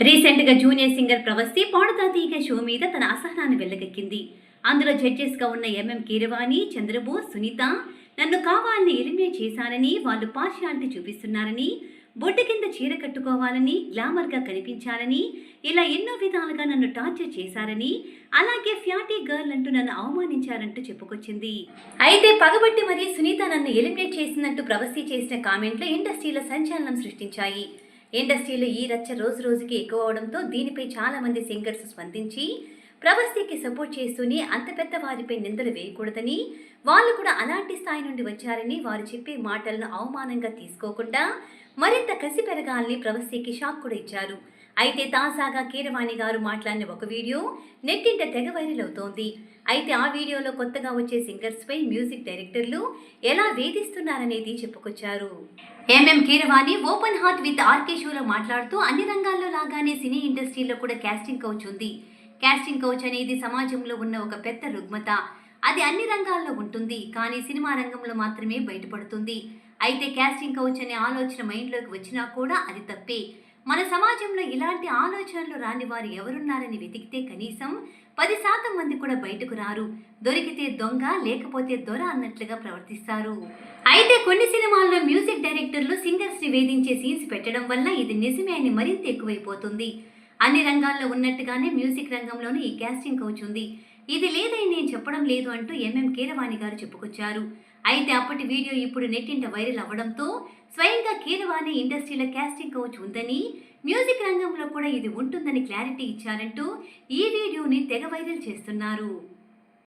రీసెంట్గా junior singer Pravasthi పాడుతా తీగ show మీద తన అసహనాన్ని వెళ్ళగక్కింది అందులో జడ్జెస్గా ఉన్న ఎంఎం కీరవాణి చంద్రబోస్ సునీత నన్ను కావాలని ఎలిమినేట్ చేశానని వాళ్ళు పార్షియాలిటీ చూపిస్తున్నారని బొడ్డు కింద చీర కట్టుకోవాలని గ్లామర్గా కనిపించాలని ఇలా ఎన్నో విధాలుగా నన్ను టార్చర్ చేశారని అలాగే ఫ్యాటీ గర్ల్ అంటూ నన్ను అవమానించారంటూ చెప్పుకొచ్చింది. అయితే పగబట్టి మరీ సునీత నన్ను ఎలిమినేట్ చేసినట్టు ప్రవస్తి చేసిన కామెంట్లు ఇండస్ట్రీలో సంచలనం సృష్టించాయి. ఇండస్ట్రీలో ఈ రచ్చ రోజు రోజుకి ఎక్కువ అవడంతో దీనిపై చాలామంది సింగర్స్ స్పందించి ప్రవస్తికి సపోర్ట్ చేస్తూనే అంత పెద్ద వారిపై నిందలు వేయకూడదని వాళ్ళు కూడా అలాంటి స్థాయి నుండి వచ్చారని వారు చెప్పే మాటలను అవమానంగా తీసుకోకుండా మరింత కసి పెరగాలని ప్రవస్తికి షాక్ కూడా ఇచ్చారు. అయితే తాజాగా కీరవాణి గారు మాట్లాడిన ఒక వీడియో నెట్టింట తెగ వైరల్ అవుతోంది. అయితే ఆ వీడియోలో కొత్తగా వచ్చే సింగర్స్ పై మ్యూజిక్ డైరెక్టర్లు ఎలా వేధిస్తున్నారనేది చెప్పుకొచ్చారు. M M Keeravani open heart with R K షోలో మాట్లాడుతూ అన్ని రంగాల్లో లాగానే సినీ ఇండస్ట్రీలో కూడా క్యాస్టింగ్ కౌచ్ ఉంది. క్యాస్టింగ్ కౌచ్ అనేది సమాజంలో ఉన్న ఒక పెద్ద రుగ్మత. అది అన్ని రంగాల్లో ఉంటుంది కానీ సినిమా రంగంలో మాత్రమే బయటపడుతుంది. అయితే క్యాస్టింగ్ కౌచ్ అనే ఆలోచన మైండ్లోకి వచ్చినా కూడా అది తప్పే. మన సమాజంలో ఇలాంటి ఆలోచనలు రాని వారు ఎవరున్నారని వెతికితే కనీసం పది శాతం మంది కూడా బయటకు రారు. దొరికితే దొంగ లేకపోతే దొర అన్నట్లుగా ప్రవర్తిస్తారు. అయితే కొన్ని సినిమాల్లో మ్యూజిక్ డైరెక్టర్లు సింగర్స్ని వేధించే సీన్స్ పెట్టడం వల్ల ఇది నిజమే అని మరింత ఎక్కువైపోతుంది. అన్ని రంగాల్లో ఉన్నట్టుగానే మ్యూజిక్ రంగంలోనూ ఈ క్యాస్టింగ్ కౌచ్ ఉంది. ఇది లేదని నేను చెప్పడం లేదు అంటూ ఎంఎం కీరవాణి గారు చెప్పుకొచ్చారు. అయితే అప్పటి వీడియో ఇప్పుడు నెట్టింట వైరల్ అవ్వడంతో స్వయంగా కీరవాణి ఇండస్ట్రీలో క్యాస్టింగ్ కౌచ్ ఉందని మ్యూజిక్ రంగంలో కూడా ఇది ఉంటుందని క్లారిటీ ఇచ్చారంటూ ఈ వీడియోని తెగ వైరల్ చేస్తున్నారు.